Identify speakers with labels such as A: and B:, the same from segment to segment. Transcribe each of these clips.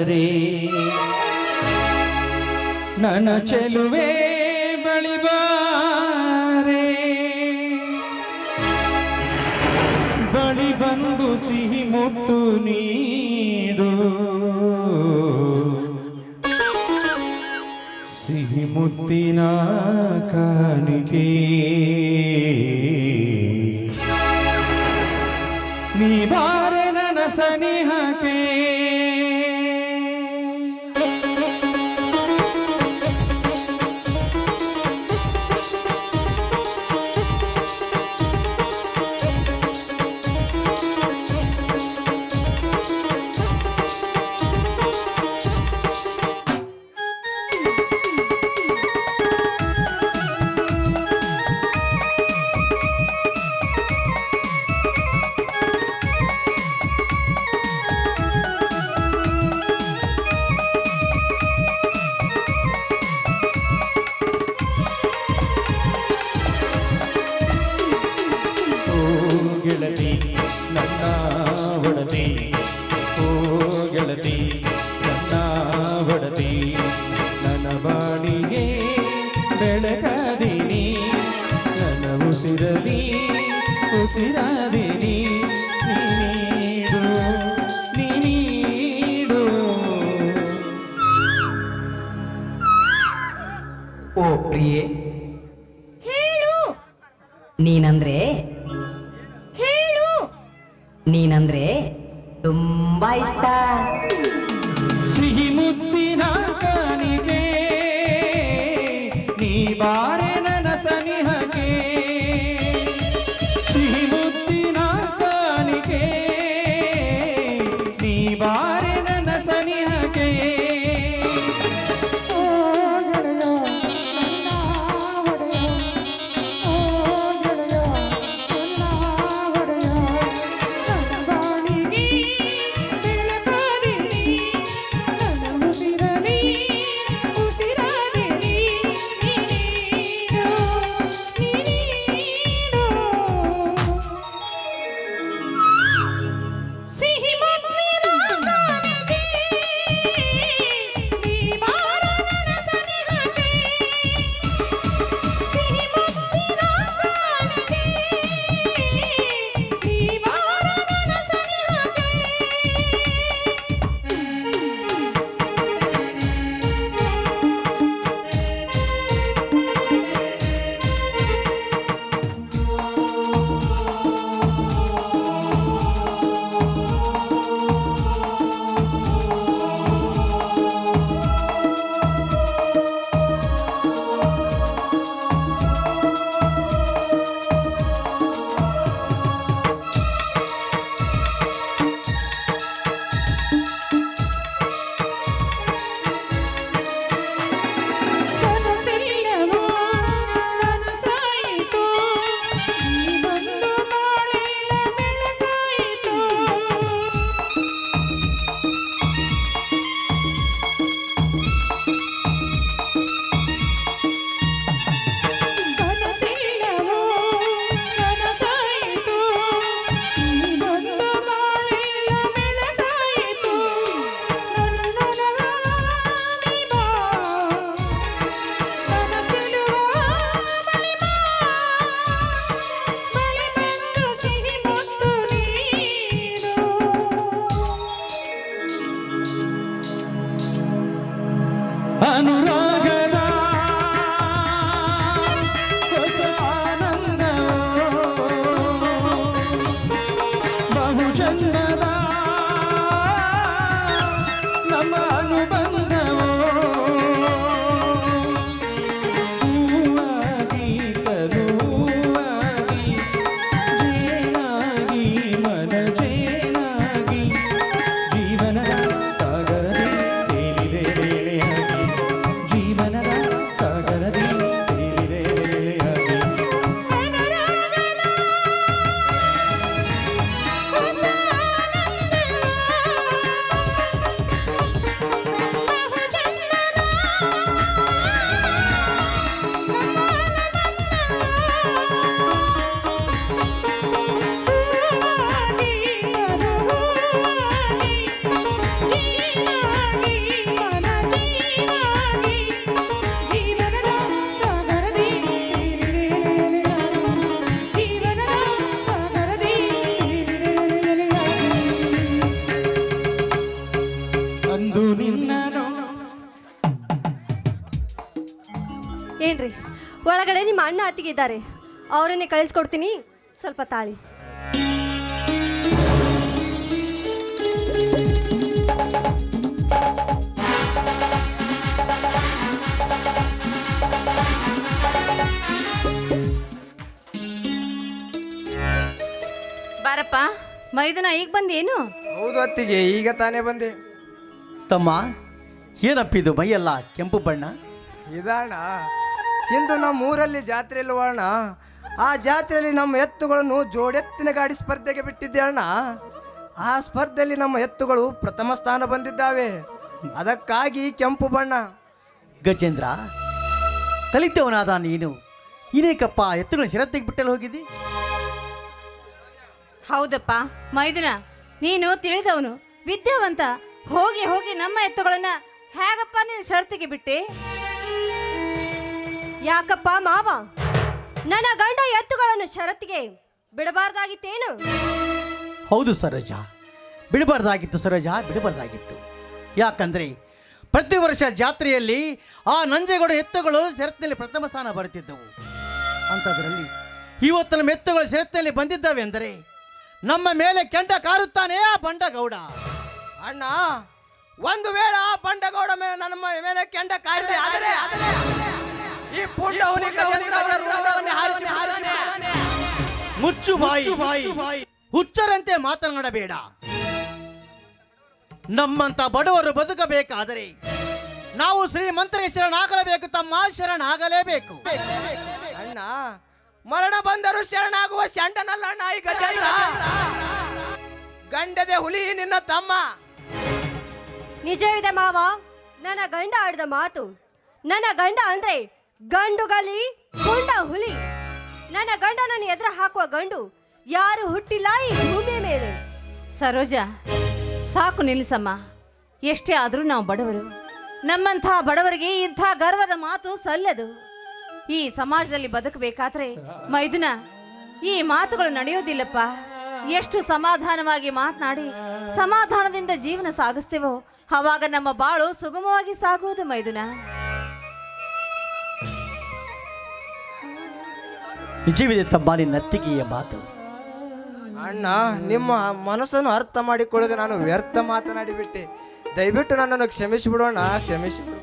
A: ಬಂದರೆ ನನ ಚೆಲುವೆ ಬಳಿಬಾರೆ. ಬಳಿ ಬಂದು ಸಿಹಿ ಮುತ್ತು ನೀಡು. ಸಿಹಿ ಮುತ್ತಿನ ಕಾಣಿಕೆ. ನೀ ಬಾರೆ ನನ ಸನಿಹಕೇ ಓ
B: ಪ್ರಿಯೆ.
C: ಹೇಳು.
B: ನೀನಂದ್ರೆ?
C: ಹೇಳು.
B: ನೀನಂದ್ರೆ ತುಂಬಾ ಇಷ್ಟ.
A: ಸಿಹಿ ಮುತ್ತಿನ ಕಾಣಿಗೆ ನೀ ಬಾ
D: ಕೇಳ್ರಿ ಒಳಗಡೆ ನಿಮ್ಮ ಅಣ್ಣ ಅತ್ತಿಗೆ ಇದ್ದಾರೆ. ಅವರನ್ನೇ ಕಳಿಸ್ಕೊಡ್ತೀನಿ. ಸ್ವಲ್ಪ ತಾಳಿ.
E: ಬಾರಪ್ಪ ಮೈದನ ಈಗ ಬಂದೇನು
F: ಹೌದು ಅತ್ತಿಗೆ ಈಗ ತಾನೇ ಬಂದೆ.
G: ತಮ್ಮ ಏನಪ್ಪ ಇದು ಮೈಯೆಲ್ಲ ಕೆಂಪು ಬಣ್ಣ?
F: ಇದಣ್ಣ ಇಂದು ನಮ್ಮ ಊರಲ್ಲಿ ಜಾತ್ರೆ ಇಲ್ವಾ ಅಣ್ಣ? ಆ ಜಾತ್ರೆಯಲ್ಲಿ ನಮ್ಮ ಎತ್ತುಗಳನ್ನು ಜೋಡೆತ್ತಿನ ಗಾಡಿ ಸ್ಪರ್ಧೆಗೆ ಬಿಟ್ಟಿದ್ದೆ ಅಣ್ಣ. ಆ ಸ್ಪರ್ಧೆಯಲ್ಲಿ ನಮ್ಮ ಎತ್ತುಗಳು ಪ್ರಥಮ ಸ್ಥಾನ ಬಂದಿದ್ದಾವೆ. ಅದಕ್ಕಾಗಿ ಕೆಂಪು ಬಣ್ಣ.
G: ಗಜೇಂದ್ರ ಕಲಿತವನಾದ ನೀನು. ಇನ್ನೇಕಪ್ಪ ಎತ್ತುಗಳ ಶಿರತ್ತಿಗೆ ಬಿಟ್ಟಲ್ಲಿ ಹೋಗಿದ್ದಿ?
E: ಹೌದಪ್ಪ ಮೈದುನ ನೀನು ತಿಳಿದವನು. ವಿದ್ಯಾವಂತ ಹೋಗಿ ಹೋಗಿ ನಮ್ಮ ಎತ್ತುಗಳನ್ನ ಹೇಗಪ್ಪ ನೀನು ಷರತ್ತಿಗೆ ಬಿಟ್ಟೆ?
D: ಯಾಕಪ್ಪ ಮಾವ? ನನ್ನ ಗಂಡ ಎತ್ತುಗಳನ್ನು ಷರತ್ತಿಗೆ ಬಿಡಬಾರ್ದಾಗಿತ್ತೇನು?
G: ಹೌದು ಸರೋಜ. ಬಿಡಬಾರ್ದಾಗಿತ್ತು ಸರೋಜ ಬಿಡಬಾರ್ದಾಗಿತ್ತು. ಯಾಕಂದ್ರೆ ಪ್ರತಿ ವರ್ಷ ಜಾತ್ರೆಯಲ್ಲಿ ಆ ನಂಜೆಗೌಡ ಎತ್ತುಗಳು ಶರತ್ನಲ್ಲಿ ಪ್ರಥಮ ಸ್ಥಾನ ಬರುತ್ತಿದ್ದವು. ಅಂಥದ್ರಲ್ಲಿ ಇವತ್ತು ನಮ್ಮ ಎತ್ತುಗಳು ಶರತ್ನಲ್ಲಿ ಬಂದಿದ್ದಾವೆ ಅಂದರೆ ನಮ್ಮ ಮೇಲೆ ಕೆಂಡ ಕಾರುತ್ತಾನೆ ಆ ಬಂಡಗೌಡ.
F: ಅಣ್ಣ ಒಂದು ವೇಳೆ ಆ ಬಂಡಗೌಡ ಮೇಲೆ ನನ್ನ ಮೇಲೆ ಕೆಂಡ ಕಾರಿದೆ ಆದರೆ ಈ ರೂಪವನ್ನು ಹಾರಿಸಿ ಹಾರಿಸಿ
G: ಮುಚ್ಚು ಬಾಯಿ ಹುಚ್ಚರಂತೆ ಮಾತನಾಡಬೇಡ. ನಮ್ಮಂತ ಬಡವರು ಬದುಕಬೇಕಾದರೆ ನಾವು ಶ್ರೀಮಂತರ ಶರಣಾಗಲೇಬೇಕು ತಮ್ಮ ಶರಣಾಗಲೇಬೇಕು.
F: ಅಣ್ಣ ಮರಣ ಬಂದರೂ ಶರಣಾಗುವ ಶಂಡನಲ್ಲ ಅಣ್ಣ ಈ ಗಜೇಂದ್ರ. ಗಂಡದೆ ಹುಲಿ ನಿನ್ನ ತಮ್ಮ.
D: ನಿಜವಿದೆ ಮಾವ ನನ್ನ ಗಂಡ ಆಡಿದ ಮಾತು. ನನ್ನ ಗಂಡ ಅಂದ್ರೆ ಗಂಡುಗಲಿ ಗುಂಡ ಹುಲಿ. ನನ್ನ ಗಂಡನನ್ನು ಎದುರು ಹಾಕುವ ಗಂಡು ಯಾರು ಹುಟ್ಟಿಲ್ಲ ಈ ಭೂಮಿಯ ಮೇಲೆ.
E: ಸರೋಜ, ಸಾಕು ನಿಲ್ಲಿಸಮ್ಮ. ಎಷ್ಟೇ ಆದರೂ ನಾವು ಬಡವರು. ನಮ್ಮಂಥ ಬಡವರಿಗೆ ಇಂಥ ಗರ್ವದ ಮಾತು ಸಲ್ಲದು. ಈ ಸಮಾಜದಲ್ಲಿ ಬದುಕಬೇಕಾದ್ರೆ ಮೈದುನ, ಈ ಮಾತುಗಳು ನಡೆಯೋದಿಲ್ಲಪ್ಪ. ಎಷ್ಟು ಸಮಾಧಾನವಾಗಿ ಮಾತನಾಡಿ ಸಮಾಧಾನದಿಂದ ಜೀವನ ಸಾಗಿಸ್ತೇವೋ, ಅವಾಗ ನಮ್ಮ ಬಾಳು ಸುಗಮವಾಗಿ ಸಾಗುವುದು ಮೈದುನ.
G: ನಿಜವಿದೆ ತಂಬಾಲಿ ನತ್ತಿಗೆಯ ಮಾತು.
F: ಅಣ್ಣ ನಿಮ್ಮ ಮನಸ್ಸನ್ನು ಅರ್ಥ ಮಾಡಿಕೊಳ್ಳದೆ ನಾನು ವ್ಯರ್ಥ ಮಾತನಾಡಿಬಿಟ್ಟೆ ದಯವಿಟ್ಟು ನನ್ನನ್ನು ಕ್ಷಮಿಸಿಬಿಡೋಣ ಕ್ಷಮಿಸಿಬಿಡು.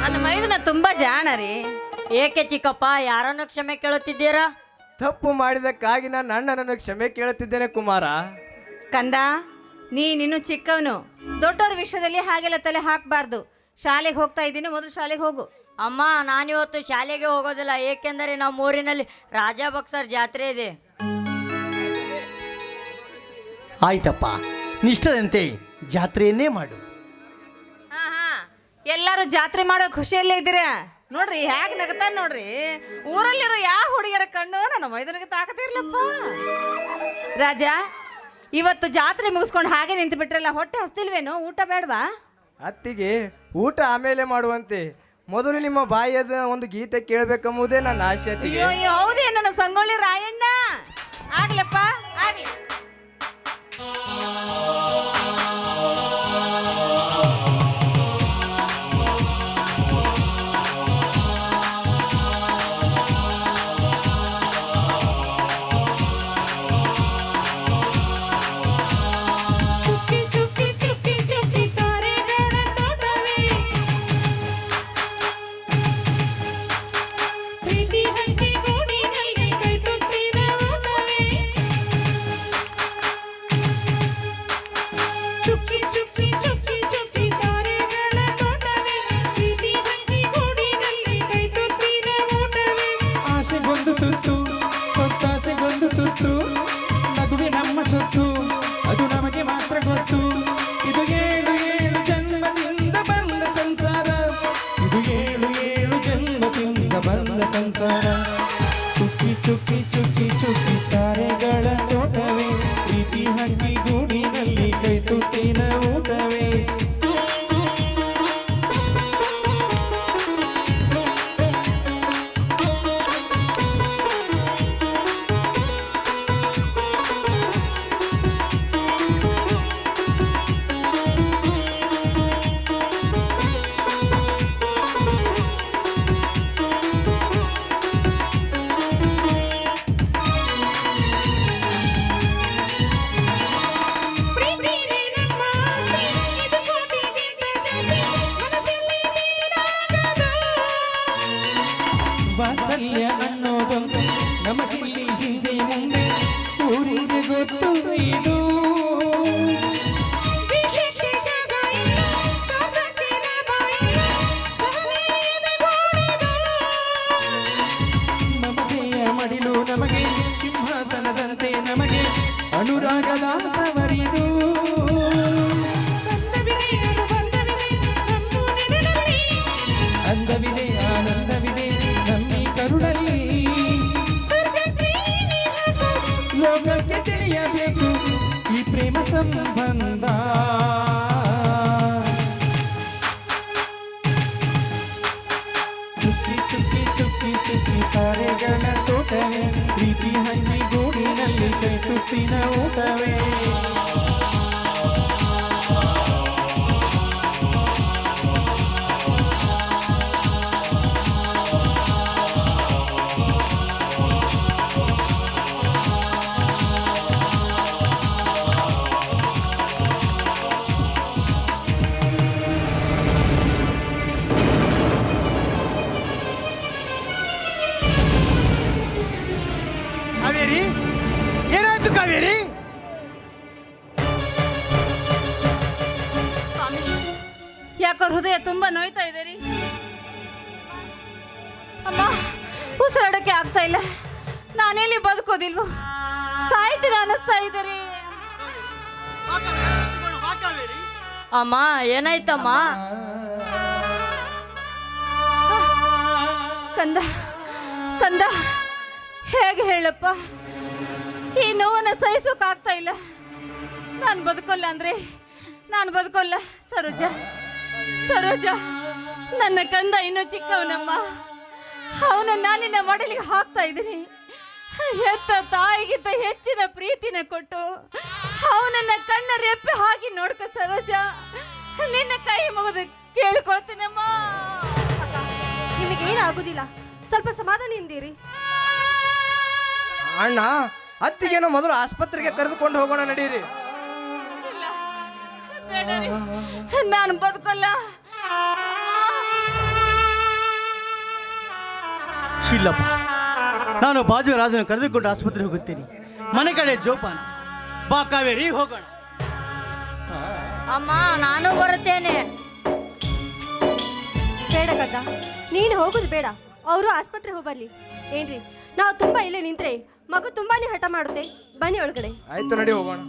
E: ನನ್ನ ಮೈದನ ತುಂಬಾ ಜಾಣ ರೀ.
H: ಏಕೆ ಚಿಕ್ಕಪ್ಪ ಯಾರನ್ನು ಕ್ಷಮೆ ಕೇಳುತ್ತಿದ್ದೀರಾ?
F: ತಪ್ಪು ಮಾಡಿದಕ್ಕಾಗಿ ನಾನು ಅಣ್ಣನನ್ನು ಕ್ಷಮೆ ಕೇಳುತ್ತಿದ್ದೇನೆ ಕುಮಾರ.
E: ಕಂದ ನೀನಿನ್ನು ಚಿಕ್ಕವನು. ದೊಡ್ಡವ್ರ ವಿಷಯದಲ್ಲಿ ಹಾಗೆಲ್ಲ ತಲೆ ಹಾಕಬಾರ್ದು. ಶಾಲೆಗೆ ಹೋಗ್ತಾ ಇದ್ದೀನಿ ಮೊದಲು ಶಾಲೆಗೆ ಹೋಗು.
H: ಅಮ್ಮ ನಾನಿವತ್ತು ಶಾಲೆಗೆ ಹೋಗೋದಿಲ್ಲ ಏಕೆಂದರೆ ನಮ್ಮ ಊರಿನಲ್ಲಿ ರಾಜಾ ಬಕ್ಸರ್ ಜಾತ್ರೆ ಇದೆ.
G: ಆಯ್ತಪ್ಪ ನಿಷ್ಠದಂತೆ ಜಾತ್ರೆಯನ್ನೇ ಮಾಡು.
E: ಹಾ ಹಾ. ಎಲ್ಲರೂ ಜಾತ್ರೆ ಮಾಡೋ ಖುಷಿಯಲ್ಲೇ ಇದ್ದೀರಾ? ನೋಡ್ರಿ ಹೇಗೆ ನಗತಾನ ನೋಡ್ರಿ. ಊರಲ್ಲಿರೋ ಯಾವ ಹುಡುಗಿಯರ ಕಣ್ಣು ನನ್ನ ಮೈದನಿಗೆ ತಾಕತಿರ್ಲಪ್ಪ ರಾಜ ಇವತ್ತು ಜಾತ್ರೆ ಮುಗಿಸ್ಕೊಂಡು ಹಾಗೆ ನಿಂತು ಬಿಟ್ರಲ್ಲ ಹೊಟ್ಟೆ ಹಸ್ತಿಲ್ವೇನು? ಊಟ ಬೇಡವಾ?
F: ಅತ್ತಿಗೆ ಊಟ ಆಮೇಲೆ ಮಾಡುವಂತೆ. ಮೊದಲು ನಿಮ್ಮ ಬಾಯಿಯದ ಒಂದು ಗೀತೆ ಕೇಳಬೇಕೆಂಬುದೇ ನನ್ನ ಆಸೆ
E: ಹೌದೇ ನನ್ನ ಸಂಗೊಳ್ಳಿ ರಾಯಣ್ಣ. ಆಗ್ಲಪ್ಪ, ಆಗ್ಲಿ.
C: ವಾತ್ಸಲ್ಯ ಅನ್ನೋದೊಂದು ನಮಗಿಲ್ಲಿ ಹಿಂದೆ ಮುಂದೆ ಊರಿಗೆ
A: ಗೊತ್ತು ಇದು. ಗೂಡಿನಲ್ಲಿ ಕೈ ತುತ್ತಿನ ಊಟವೇ
G: ಕಾವೇರಿ ಏನಾಯ್ತು ಕಾವೇರಿ?
E: ಯಾಕೋ ಹೃದಯ ತುಂಬಾ ನೋಯ್ತಾ ಇದೆ ರೀ. ಅಮ್ಮ ಉಸಿರಾಡಕ್ಕೆ ಆಗ್ತಾ ಇಲ್ಲ. ನಾನೆಲ್ಲಿ ಬದುಕೋದಿಲ್ವೋ? ಸಾಯ್ತೀನಿ ಅನ್ನಿಸ್ತಾ ಇದೆ ರೀ.
H: ಅಮ್ಮ, ಏನಾಯ್ತಮ್ಮ?
E: ಕಂದ ಕಂದ, ಹೇಗೆ ಹೇಳಪ್ಪ? ಈ ನೋವನ್ನು ಸಹಿಸೋಕ್ಕಾಗ್ತಾ ಇಲ್ಲ. ನಾನು ಬದುಕೋಲ್ಲ ಅಂದ್ರೆ ನಾನು ಬದುಕೋಲ್ಲ ಸರೋಜ. ಸರೋಜ ನನ್ನ ಕಂದ ಇನ್ನೂ ಚಿಕ್ಕವನಮ್ಮ. ಅವನ ನಿನ್ನ ಮಡಲಿಗೆ ಹಾಕ್ತಾ ಇದ್ದೀನಿ. ಹೆತ್ತ ತಾಯಿಗಿಂತ ಹೆಚ್ಚಿನ ಪ್ರೀತಿನ ಕೊಟ್ಟು ಅವನನ್ನ ಕಣ್ಣ ರೆಪ್ಪೆ ಹಾಕಿ ನೋಡ್ಕ ಸರೋಜ. ನಿನ್ನ ಕೈ ಮುಗಿದು ಕೇಳ್ಕೊಳ್ತೀನಮ್ಮ.
D: ಅಕ್ಕ ನಿಮಗೇನಾಗುದಿಲ್ಲ. ಸ್ವಲ್ಪ ಸಮಾಧಾನ ಸಮಾಧಾನದಿಂದಿರಿ
F: ಅಣ್ಣ ಅತ್ತಿಗೇನೋ ಮೊದಲು ಆಸ್ಪತ್ರೆಗೆ ಕರೆದುಕೊಂಡು ಹೋಗೋಣ ನಡೀರಿ.
E: ಇಲ್ಲ ಬೇಡ ರೀ. ನಾನು ಬದುಕಲ್ಲ.
G: ಇಲ್ಲಪ್ಪ ನಾನು ಬಾಜು ರಾಜನ ಕರೆದುಕೊಂಡು ಆಸ್ಪತ್ರೆಗೆ ಹೋಗುತ್ತೇನೆ. ಮನೆ ಕಡೆ ಜೋಪಾನ ಬಾ ಕಾವೇರಿ ಹೋಗೋಣ.
H: ಅಮ್ಮ ನಾನು ಬರುತ್ತೇನೆ.
D: ಬೇಡ ಕಕ್ಕ ನೀನು ಹೋಗುದು ಬೇಡ. ಅವರು ಆಸ್ಪತ್ರೆ ಹೋಗಲಿ ಏನ್ರಿ ನಾವು ತುಂಬಾ ಇಲ್ಲೇ ನಿಂತ್ರೆ. ಮಗು ತುಂಬಾನೇ ಹಠ ಮಾಡುತ್ತೆ. ಬನ್ನಿ ಒಳಗಡೆ.
F: ಆಯ್ತು ನಡಿ ಹೋಗೋಣ.